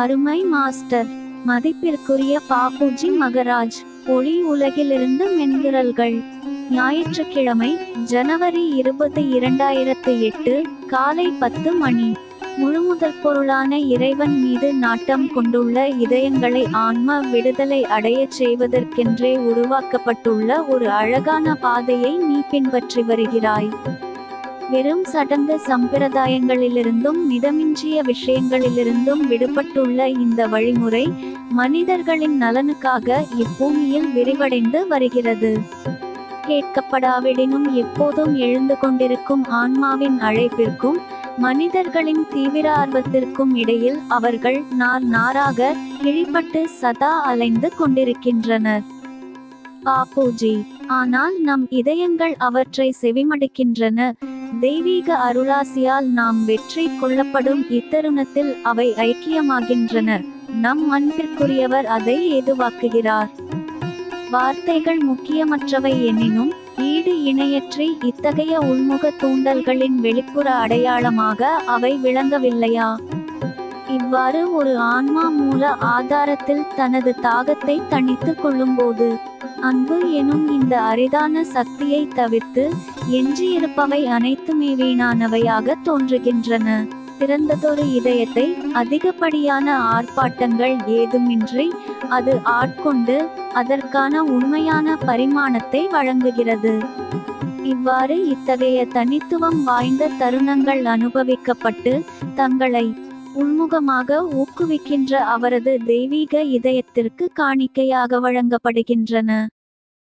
அருமை மாஸ்டர். மதிப்பிற்குரிய பாபுஜி மகராஜ் ஒளி உலகிலிருந்து மென்குரல்கள் ஞாயிற்றுக்கிழமை ஜனவரி இருபது இரண்டாயிரத்து எட்டு காலை பத்து மணி. முழுமுதற் பொருளான இறைவன் மீது நாட்டம் கொண்டுள்ள இதயங்களை ஆன்ம விடுதலை அடையச் செய்வதற்கென்றே உருவாக்கப்பட்டுள்ள ஒரு அழகான பாதையை நீ பின்பற்றி வருகிறாய். வெறும் சடங்கு சம்பிரதாயங்களிலிருந்தும் மிதமின்றிய விஷயங்களிலிருந்தும் விடுபட்டுள்ள இந்த வழிமுறை மனிதர்களின் நலனுக்காக இப்பூமியில் விரிவடைந்து வருகிறது. கேட்கப்படாவிடினும் எப்போதும் எழுந்து கொண்டிருக்கும் ஆன்மாவின் அழைப்பிற்கும் மனிதர்களின் தீவிர ஆர்வத்திற்கும் இடையில் அவர்கள் நார் நாராக கிழிப்பட்டு சதா அலைந்து கொண்டிருக்கின்றனர். பாப்பூஜி ஆனால் நம் இதயங்கள் அவற்றை செவிமடுக்கின்றன. தெய்வீக அருளாசியால் நாம் வெற்றி கொள்ளப்படும் இத்தருணத்தில் அவை ஐக்கியமாகின்றன. நம் அன்பிற்குரியவர் அதை ஏதுவாக்குகிறார். வார்த்தைகள் முக்கியமற்றவை எனினும் ஈடு இணையற்றி இத்தகைய உள்முக தூண்டல்களின் வெளிப்புற அடையாளமாக அவை விளங்கவில்லையா? இவ்வாறு ஒரு ஆன்மா மூல ஆதாரத்தில் தனது தாகத்தை தணித்துக் கொள்ளும்போது அன்பு எனும் இந்த அரிதான சக்தியை தவிர்த்து எஞ்சியிருப்பவை அனைத்துமே வீணானவையாக தோன்றுகின்றன. திறந்ததொரு இதயத்தை அதிகப்படியான ஆர்ப்பாட்டங்கள் ஏதுமின்றி அது ஆட்கொண்டு அதற்கான உண்மையான பரிமாணத்தை வழங்குகிறது. இவ்வாறு இத்தகைய தனித்துவம் வாய்ந்த தருணங்கள் அனுபவிக்கப்பட்டு தங்களை உள்முகமாக ஊக்குவிக்கின்ற அவரது தெய்வீக இதயத்திற்கு காணிக்கையாக வழங்கப்படுகின்றன.